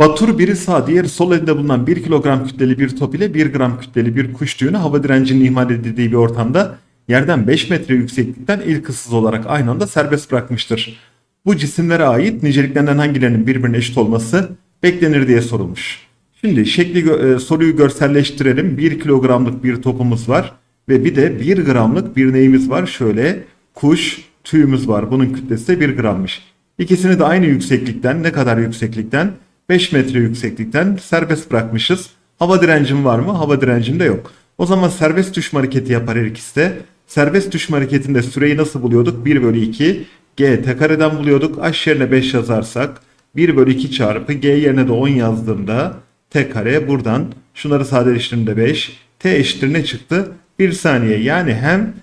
Batur biri sağ, diğeri sol elinde bulunan 1 kilogram kütleli bir top ile 1 gram kütleli bir kuş tüyünü hava direncinin ihmal edildiği bir ortamda yerden 5 metre yükseklikten ilk ıssız olarak aynı anda serbest bırakmıştır. Bu cisimlere ait niceliklerinden hangilerinin birbirine eşit olması beklenir diye sorulmuş. Şimdi şekli gö- e, soruyu görselleştirelim. 1 kilogramlık bir topumuz var ve bir de 1 gramlık bir neyimiz var? Şöyle kuş tüyümüz var. Bunun kütlesi de 1 grammış. İkisini de aynı yükseklikten ne kadar yükseklikten? 5 metre yükseklikten serbest bırakmışız. Hava direncim var mı? Hava direncim de yok. O zaman serbest düşme hareketi yapar her ikisi de. Serbest düşme hareketinde süreyi nasıl buluyorduk? 1 bölü 2 g t kareden buluyorduk. H yerine 5 yazarsak 1 bölü 2 çarpı g yerine de 10 yazdığımda t kare buradan şunları sadeleştirdiğimde 5 t eşittir ne çıktı? 1 saniye yani hem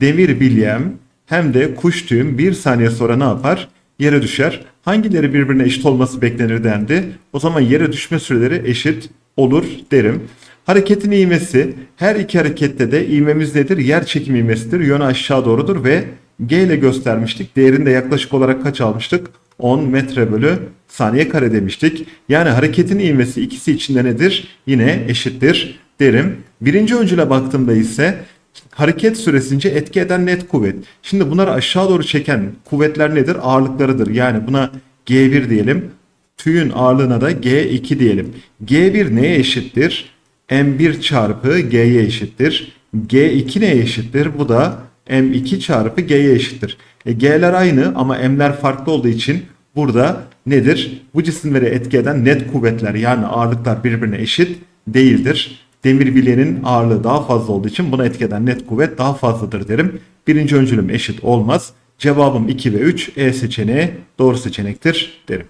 demir bilyem hem de kuş tüyüm 1 saniye sonra ne yapar? Yere düşer. Hangileri birbirine eşit olması beklenir dendi. O zaman yere düşme süreleri eşit olur derim. Hareketin ivmesi her iki harekette de ivmemiz nedir? Yer çekim ivmesidir. Yönü aşağı doğrudur ve G ile göstermiştik. Değerini de yaklaşık olarak kaç almıştık? 10 metre bölü saniye kare demiştik. Yani hareketin ivmesi ikisi içinde nedir? Yine eşittir derim. Birinci öncüle baktığımda ise hareket süresince etki eden net kuvvet. Şimdi bunları aşağı doğru çeken kuvvetler nedir? Ağırlıklarıdır. Yani buna G1 diyelim. Tüyün ağırlığına da G2 diyelim. G1 neye eşittir? M1 çarpı G'ye eşittir. G2 neye eşittir? Bu da M2 çarpı G'ye eşittir. E, G'ler aynı ama M'ler farklı olduğu için burada nedir? Bu cisimleri etki eden net kuvvetler yani ağırlıklar birbirine eşit değildir. Demir bilyenin ağırlığı daha fazla olduğu için buna etki eden net kuvvet daha fazladır derim. Birinci öncülüm eşit olmaz. Cevabım 2 ve 3 E seçeneği doğru seçenektir derim.